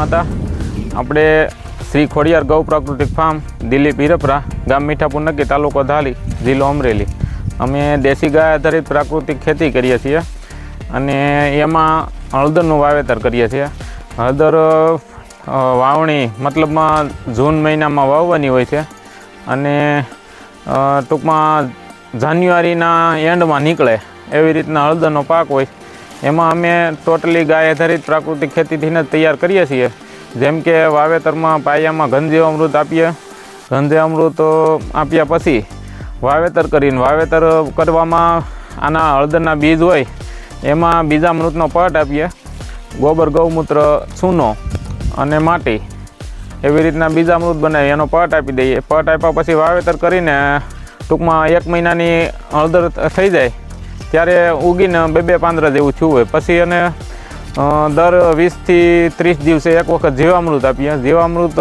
માતા. આપણે શ્રી ખોડિયાર ગૌ પ્રાકૃતિક ફાર્મ દિલીપ હિરપરા ગામ મીઠાપુર નક્કી તાલુકો ધાલી, જિલ્લો અમરેલી. અમે દેશી ગાય આધારિત પ્રાકૃતિક ખેતી કરીએ છીએ અને એમાં હળદરનું વાવેતર કરીએ છીએ. હળદર વાવણી મતલબમાં જૂન મહિનામાં વાવવાની હોય છે અને ટૂંકમાં જાન્યુઆરીના એન્ડમાં નીકળે એવી રીતના હળદરનો પાક હોય એમાં અમે ટોટલી ગાય આધારિત પ્રાકૃતિક ખેતીથી જ તૈયાર કરીએ છીએ. જેમ કે વાવેતરમાં પાયામાં ઘનજીવામૃત આપીએ. ઘનજીવામૃત આપ્યા પછી વાવેતર કરીને વાવેતર કરવામાં આના હળદરના બીજ હોય, એમાં બીજા અમૃતનો પટ આપીએ. ગોબર, ગૌમૂત્ર, ચૂનો અને માટી એવી રીતના બીજા અમૃત બનાવી એનો પટ આપી દઈએ. પટ આપ્યા પછી વાવેતર કરીને ટૂંકમાં એક મહિનાની હળદર થઈ જાય. ત્યારે ઉગીને બે બે પાંદરા જેવું થયું હોય. પછી એને દર વીસથી ત્રીસ દિવસે એક વખત જીવામૃત આપીએ. જીવામૃત,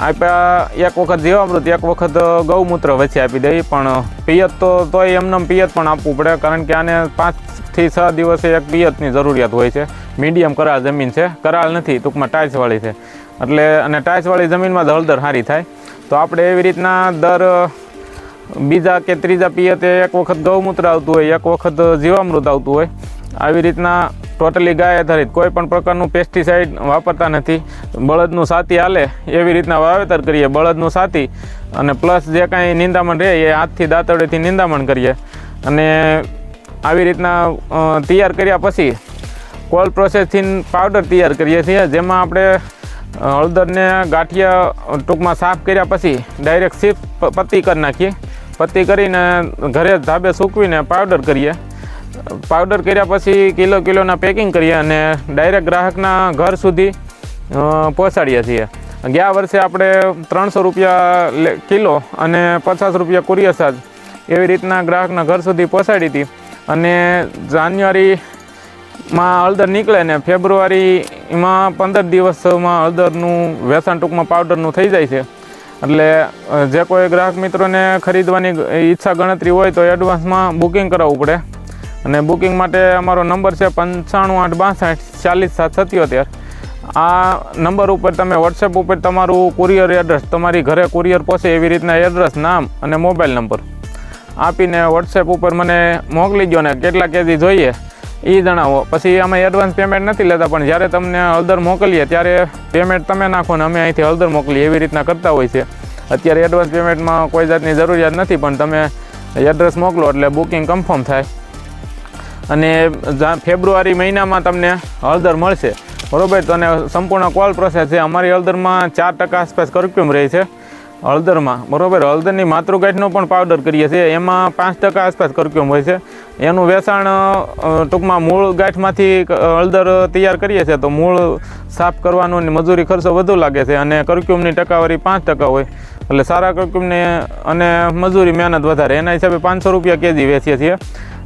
આપ્યા એક વખત જીવામૃત, એક વખત ગૌમૂત્ર વચ્ચે આપી દઈએ. પણ પિયત તો, તોય એમને પિયત પણ આપવું પડે, કારણ કે આને પાંચથી છ દિવસે એક પિયતની જરૂરિયાત હોય છે. મીડિયમ કરાળ જમીન છે. કરાળ નથી, ટૂંકમાં ટાઇલ્સવાળી છે. એટલે, અને ટાઇલ્સવાળી જમીનમાં હળદર સારી થાય. તો આપણે એવી રીતના દર બીજા કે ત્રીજા પીએ તે એક વખત ગૌમૂત્ર આવતું હોય, એક વખત જીવામૃત આવતું હોય. આવી રીતના ટોટલી ગાય આધારિત, કોઈ પણ પ્રકારનું પેસ્ટિસાઇડ વાપરતા નથી. બળદનું સાતી હાલે, એવી રીતના વાવેતર કરીએ, બળદનું સાતી. અને પ્લસ જે કાંઈ નિંદામણ રહે, એ હાથથી દાંતળેથી નિંદામણ કરીએ. અને આવી રીતના તૈયાર કર્યા પછી કોલ્ડ પ્રોસેસથી પાવડર તૈયાર કરીએ છીએ, જેમાં આપણે હળદરને ગાંઠિયા ટૂંકમાં સાફ કર્યા પછી ડાયરેક્ટ સીપ પત્તી કરી નાખીએ. પત્તી કરીને ઘરે ધાબે સૂકવીને પાવડર કરીએ. પાવડર કર્યા પછી કિલો કિલોના પેકિંગ કરીએ અને ડાયરેક્ટ ગ્રાહકના ઘર સુધી પહોંચાડીએ છીએ. ગયા વર્ષે આપણે ત્રણસો રૂપિયા કિલો અને પચાસ રૂપિયા કુરિયર ચાર્જ એવી રીતના ગ્રાહકના ઘર સુધી પહોંચાડી હતી. અને જાન્યુઆરીમાં હળદર નીકળે ને ફેબ્રુઆરીમાં પંદર દિવસમાં હળદરનું વેસણ ટૂંકમાં પાવડરનું થઈ જાય છે. એટલે જે કોઈ ગ્રાહક મિત્રોને ખરીદવાની ઈચ્છા ગણતરી હોય તો એડવાન્સમાં બુકિંગ કરાવવું પડે. અને બુકિંગ માટે અમારો નંબર છે પંચાણું આઠ બાસઠ ચાલીસ સાત સત્યોતેર. આ નંબર ઉપર તમે વોટ્સએપ ઉપર તમારું કુરિયર એડ્રેસ તમારી ઘરે કુરિયર પહોંચે એવી રીતના એડ્રેસ નામ અને મોબાઈલ નંબર આપીને વોટ્સએપ ઉપર મને મોકલી દો ને કેટલા કેજી જોઈએ. એ જણાવો. પછી અમે એડવાન્સ પેમેન્ટ નથી લેતા, પણ જ્યારે તમને હળદર મોકલીએ, ત્યારે પેમેન્ટ તમે નાખો ને અમે અહીંથી હળદર મોકલીએ. એવી રીતના કરતા હોય છે. અત્યારે એડવાન્સ પેમેન્ટમાં કોઈ જાતની જરૂરિયાત નથી, પણ તમે એડ્રેસ મોકલો એટલે બુકિંગ કન્ફર્મ થાય. અને ફેબ્રુઆરી મહિનામાં તમને હળદર મળશે. બરોબર? અને સંપૂર્ણ કોલ પ્રોસેસ છે. અમારી હળદરમાં ચાર ટકા આસપાસ કરક્યુમ રહે છે. હળદરમાં. બરોબર, હળદરની માતૃગાંઠનો પણ પાવડર કરીએ છીએ. એમાં પાંચ ટકા આસપાસ કરક્યુમ હોય છે. એનું વેચાણ ટૂંકમાં મૂળ ગાંઠમાંથી હળદર તૈયાર કરીએ છીએ, તો મૂળ સાફ કરવાનો અને મજૂરી ખર્ચો વધુ લાગે છે અને કર્ક્યુમની ટકાવારી પાંચ ટકા હોય. એટલે સારા કરક્યુમને અને મજૂરી મહેનત વધારે. એના હિસાબે પાંચસો રૂપિયા કેજી વેચીએ છીએ.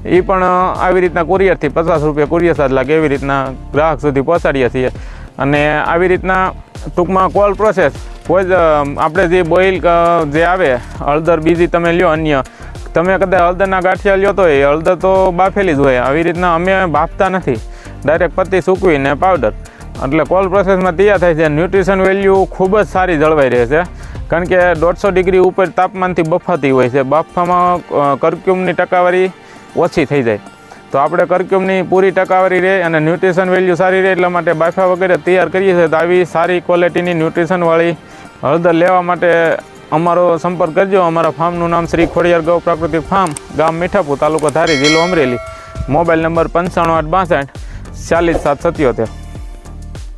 એ પણ આવી રીતના કુરિયરથી પચાસ રૂપિયા કુરિયર સાજ લાગે એવી રીતના ગ્રાહક સુધી પહોંચાડીએ છીએ. અને આવી રીતના ટૂંકમાં કોલ પ્રોસેસ કોઈ જ આપણે જે બોઇલ જે આવે હળદર બીજી તમે લ્યો અન્ય તમે કદાચ હળદરના ગાંઠિયા લ્યો તો એ હળદર તો બાફેલી જ હોય. આવી રીતના અમે બાફતા નથી. ડાયરેક્ટ પત્તી સૂકવીને પાવડર એટલે કોલ પ્રોસેસમાં તૈયાર થાય છે. ન્યુટ્રિશન વેલ્યુ ખૂબ જ સારી જળવાઈ રહે છે. કારણ કે દોઢસો ડિગ્રી ઉપર તાપમાનથી બફાતી હોય છે. બાફવામાં અ, કર્ક્યુમની ટકાવારી ઓછી થઈ જાય. તો આપણે કર્ક્યુમની પૂરી ટકાવારી રહે અને ન્યુટ્રિશન વેલ્યુ સારી રહે એટલા માટે બાફા વગેરે તૈયાર કરીએ છીએ. તો આવી સારી ક્વોલિટીની ન્યુટ્રિશનવાળી હળદર લેવા માટે અમારો સંપર્ક કરજો. અમારા ફાર્મનું નામ શ્રી ખોડિયાર ગૌ પ્રાકૃતિક ફાર્મ, ગામ મીઠાપુર, તાલુકો ધારી, જિલ્લો અમરેલી. મોબાઈલ નંબર પંચાણું આઠ બાસઠ ચાલીસ સાત સત્યોતેર.